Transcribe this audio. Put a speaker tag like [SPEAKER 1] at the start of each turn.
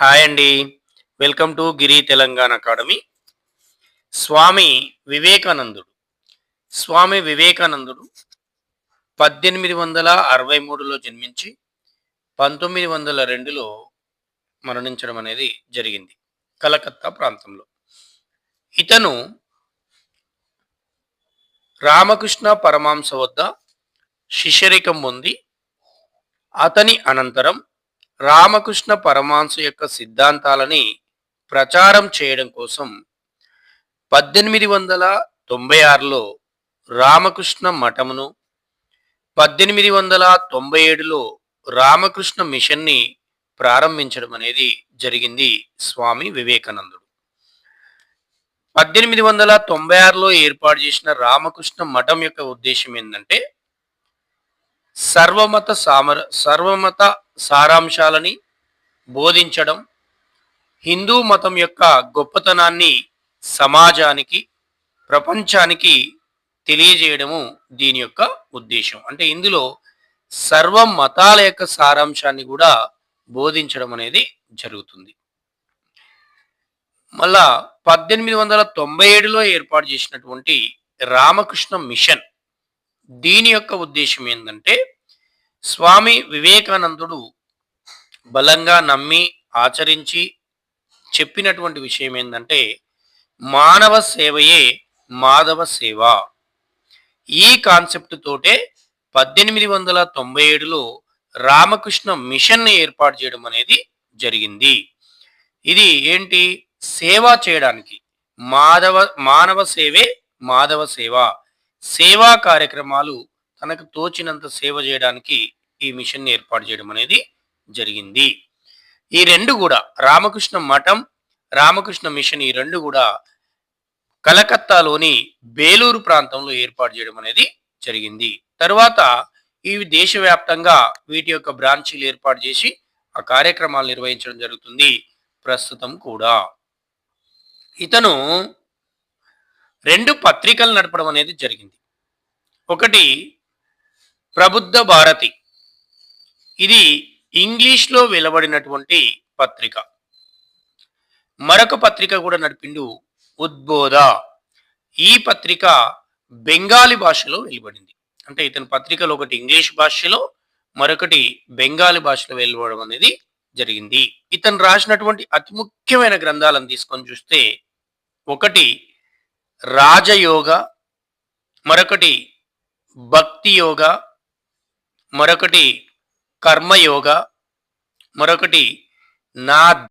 [SPEAKER 1] Hi అండి. Welcome to Giri Telangana academy. Swami వివేకానందుడు. స్వామి వివేకానందుడు పద్దెనిమిది వందల అరవై మూడులో జన్మించి పంతొమ్మిది వందల రెండులో మరణించడం అనేది జరిగింది కలకత్తా ప్రాంతంలో. ఇతను రామకృష్ణ పరమాంస వద్ద శిష్యరికం పొంది అతని అనంతరం రామకృష్ణ పరమాంసు యొక్క సిద్ధాంతాలని ప్రచారం చేయడం కోసం పద్దెనిమిది వందల తొంభై ఆరులో రామకృష్ణ మఠమును పద్దెనిమిది వందల తొంభై ఏడులో రామకృష్ణ మిషన్ని ప్రారంభించడం అనేది జరిగింది స్వామి వివేకానందుడు. పద్దెనిమిది వందల తొంభై ఆరులో ఏర్పాటు చేసిన రామకృష్ణ మఠం యొక్క ఉద్దేశం ఏంటంటే సర్వమత సామర సర్వమత సారాంశాలని బోధించడం హిందూ మతం యొక్క గొప్పతనాన్ని సమాజానికి ప్రపంచానికి తెలియజేయడము దీని యొక్క ఉద్దేశం. అంటే ఇందులో సర్వ మతాల యొక్క సారాంశాన్ని కూడా బోధించడం అనేది జరుగుతుంది. మళ్ళా పద్దెనిమిది వందల తొంభై ఏడులో ఏర్పాటు చేసినటువంటి రామకృష్ణ మిషన్ దీని యొక్క ఉద్దేశం ఏంటంటే స్వామి వివేకానందుడు బలంగా నమ్మి ఆచరించి చెప్పినటువంటి విషయం ఏంటంటే మానవ సేవయే మాధవ సేవ. ఈ కాన్సెప్ట్ తోటే పద్దెనిమిది వందల తొంభై ఏడులో రామకృష్ణ మిషన్ ఏర్పాటు చేయడం అనేది జరిగింది. ఇది ఏంటి? సేవ చేయడానికి. మాధవ మానవ సేవే మాధవ సేవ. సేవా కార్యక్రమాలు తనకు తోచినంత సేవ చేయడానికి ఈ మిషన్ ఏర్పాటు చేయడం అనేది జరిగింది. ఈ రెండు కూడా రామకృష్ణ మఠం రామకృష్ణ మిషన్ ఈ రెండు కూడా కలకత్తాలోని బేలూరు ప్రాంతంలో ఏర్పాటు చేయడం అనేది జరిగింది. తర్వాత ఇవి దేశవ్యాప్తంగా వీటి యొక్క బ్రాంచీలు ఏర్పాటు చేసి ఆ కార్యక్రమాలు నిర్వహించడం జరుగుతుంది ప్రస్తుతం కూడా. ఇతను రెండు పత్రికలు నడపడం అనేది జరిగింది. ఒకటి ప్రబుద్ధ భారతి. ఇది ఇంగ్లీష్లో వెలువడినటువంటి పత్రిక. మరొక పత్రిక కూడా నడిపిండు ఉద్బోధ. ఈ పత్రిక బెంగాలీ భాషలో వెలువడింది. అంటే ఇతని పత్రికలు ఒకటి ఇంగ్లీష్ భాషలో మరొకటి బెంగాలీ భాషలో వెలువడడం అనేది జరిగింది. ఇతను రాసినటువంటి అతి ముఖ్యమైన గ్రంథాలను తీసుకొని చూస్తే ఒకటి రాజయోగ మరొకటి భక్తి యోగ మరొకటి కర్మయోగ మరొకటి నా